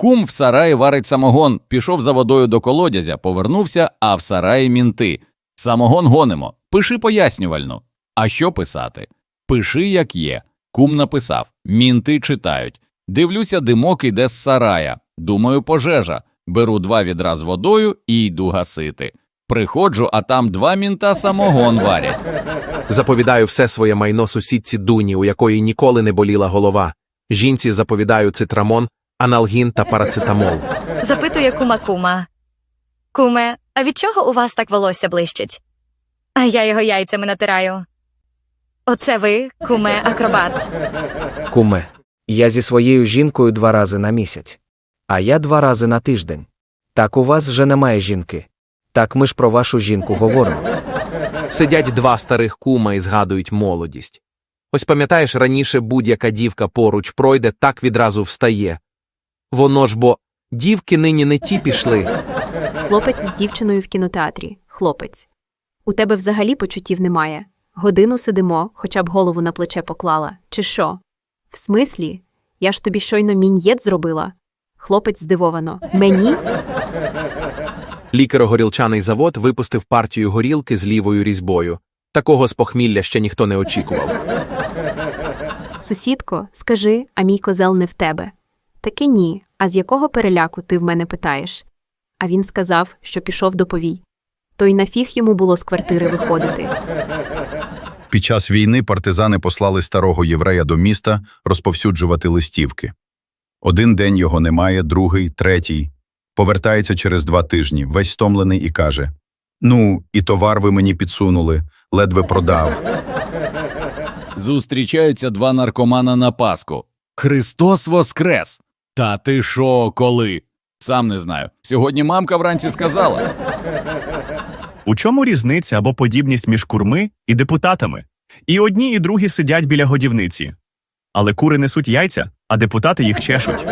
Кум в сараї варить самогон, пішов за водою до колодязя, повернувся, а в сараї мінти. Самогон гонимо. Пиши пояснювальну. А що писати? Пиши, як є. Кум написав. Мінти читають. Дивлюся, димок іде з сарая. Думаю, пожежа. Беру два відра з водою і йду гасити. Приходжу, а там два мінта самогон варять. Заповідаю все своє майно сусідці Дуні, у якої ніколи не боліла голова. Жінці заповідаю цитрамон, аналгін та парацетамол. Запитує кума кума. Куме, а від чого у вас так волосся блищить? А я його яйцями натираю. Оце ви, куме, акробат. Куме, я зі своєю жінкою два рази на місяць, а я два рази на тиждень. Так у вас вже немає жінки. Так ми ж про вашу жінку говоримо. Сидять два старих кума і згадують молодість. Ось пам'ятаєш, раніше будь-яка дівка поруч пройде, так відразу встає. Воно ж бо дівки нині не ті пішли. Хлопець з дівчиною в кінотеатрі. Хлопець. У тебе взагалі почуттів немає. Годину сидимо, хоча б голову на плече поклала. Чи що? В смислі? Я ж тобі щойно мін'єт зробила. Хлопець здивовано. Мені? Лікаро-горілчаний завод випустив партію горілки з лівою різьбою. Такого з похмілля ще ніхто не очікував. Сусідко, скажи, а мій козел не в тебе. Таки ні. А з якого переляку ти в мене питаєш? А він сказав, що пішов до повій. То й нафіг йому було з квартири виходити. Під час війни партизани послали старого єврея до міста розповсюджувати листівки. Один день його немає, другий, третій. Повертається через два тижні, весь стомлений і каже: Ну, і товар ви мені підсунули, ледве продав. Зустрічаються два наркомана на Пасху. Христос Воскрес! Та ти шо, коли? Сам не знаю. Сьогодні мамка вранці сказала. У чому різниця або подібність між курми і депутатами? І одні, і другі сидять біля годівниці. Але кури несуть яйця, а депутати їх чешуть.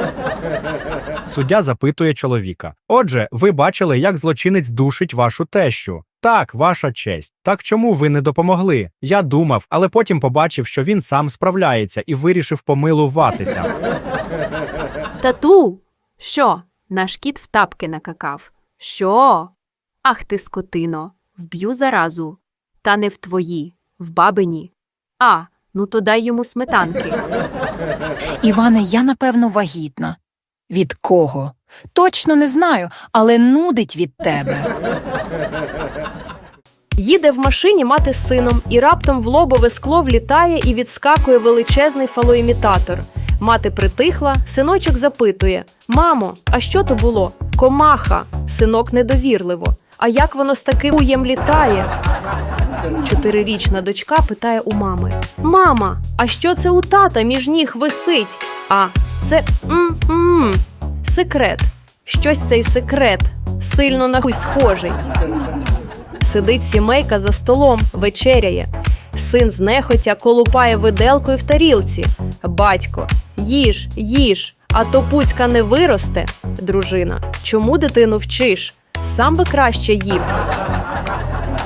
Суддя запитує чоловіка. Отже, ви бачили, як злочинець душить вашу тещу. Так, ваша честь. Так чому ви не допомогли? Я думав, але потім побачив, що він сам справляється і вирішив помилуватися. Тату. Що? Наш кіт в тапки накакав. Що? Ах ти, скотино, вб'ю заразу. Та не в твої, в бабині. А, ну то дай йому сметанки. Іване, я напевно вагітна. Від кого? Точно не знаю, але нудить від тебе. Їде в машині мати з сином, і раптом в лобове скло влітає і відскакує величезний фалоімітатор. Мати притихла, синочок запитує: Мамо, а що то було? Комаха. Синок недовірливо. А як воно з таким уєм літає? Чотирирічна дочка питає у мами: Мама, а що це у тата між ніг висить? А це м-м, секрет. Щось цей секрет сильно на хуй схожий. Сидить сімейка за столом, вечеряє. Син знехотя колупає виделкою в тарілці. Батько, їж, їж, а то пуцька не виросте. Дружина, чому дитину вчиш? Сам би краще їв.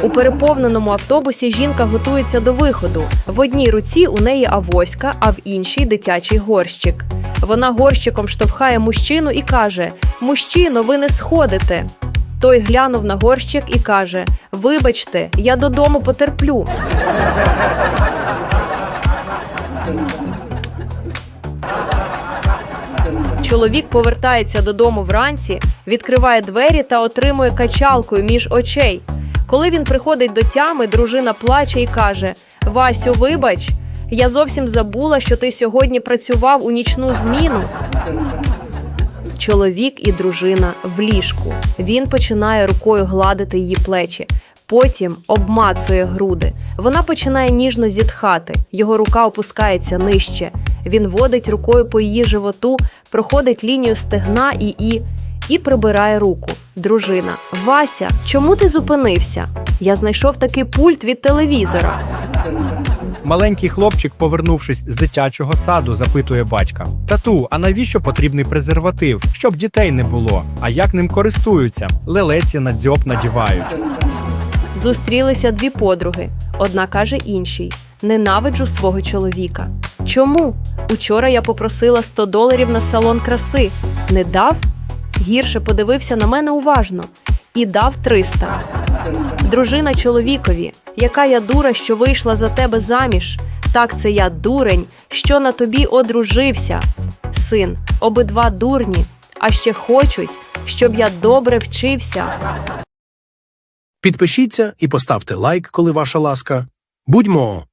У переповненому автобусі жінка готується до виходу. В одній руці у неї авоська, а в іншій дитячий горщик. Вона горщиком штовхає мужчину і каже: Мужчино, ви не сходите. Той глянув на горщик і каже: Вибачте, я додому потерплю. Чоловік повертається додому вранці, відкриває двері та отримує качалкою між очей. Коли він приходить до тями, дружина плаче і каже: Васю, вибач, я зовсім забула, що ти сьогодні працював у нічну зміну. Чоловік і дружина в ліжку. Він починає рукою гладити її плечі, потім обмацує груди. Вона починає ніжно зітхати. Його рука опускається нижче. Він водить рукою по її животу, проходить лінію стегна і і, і прибирає руку. Дружина. Вася, чому ти зупинився? Я знайшов такий пульт від телевізора. Маленький хлопчик, повернувшись з дитячого саду, запитує батька: Тату, а навіщо потрібний презерватив? Щоб дітей не було. А як ним користуються? Лелеці на дзьоб надівають. Зустрілися дві подруги. Одна каже іншій: Ненавиджу свого чоловіка. Чому? Учора я попросила 100 доларів на салон краси. Не дав? Гірше подивився на мене уважно і дав 300. Дружина чоловікові, яка я дура, що вийшла за тебе заміж. Так це я дурень, що на тобі одружився. Син, обидва дурні, а ще хочуть, щоб я добре вчився. Підпишіться і поставте лайк, коли ваша ласка. Будьмо!